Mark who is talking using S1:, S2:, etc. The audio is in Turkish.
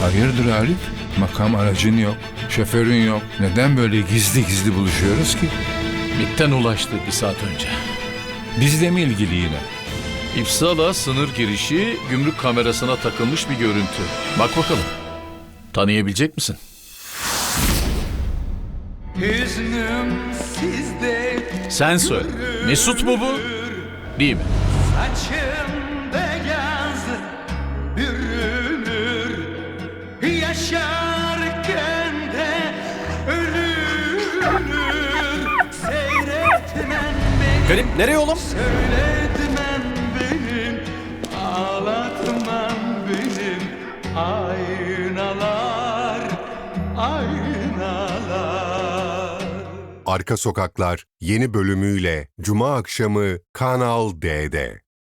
S1: Hayırdır Arif? Makam aracın yok, şoförün yok. Neden böyle gizli gizli buluşuyoruz ki?
S2: MİT'ten ulaştı bir saat önce.
S1: Bizle mi ilgili yine?
S2: İpsala sınır girişi gümrük kamerasına takılmış bir görüntü. Bak bakalım. Tanıyabilecek misin?
S3: Hüznüm sizde
S2: Sen söyle. Mesut mu bu? Değil mi?
S3: Saçım Yaşarken de ölünür Seyretmen beni.
S4: Garip nereye oğlum?
S3: Söyletmen benim. Ağlatman benim. Aynalar Aynalar.
S5: Arka Sokaklar yeni bölümüyle Cuma akşamı Kanal D'de.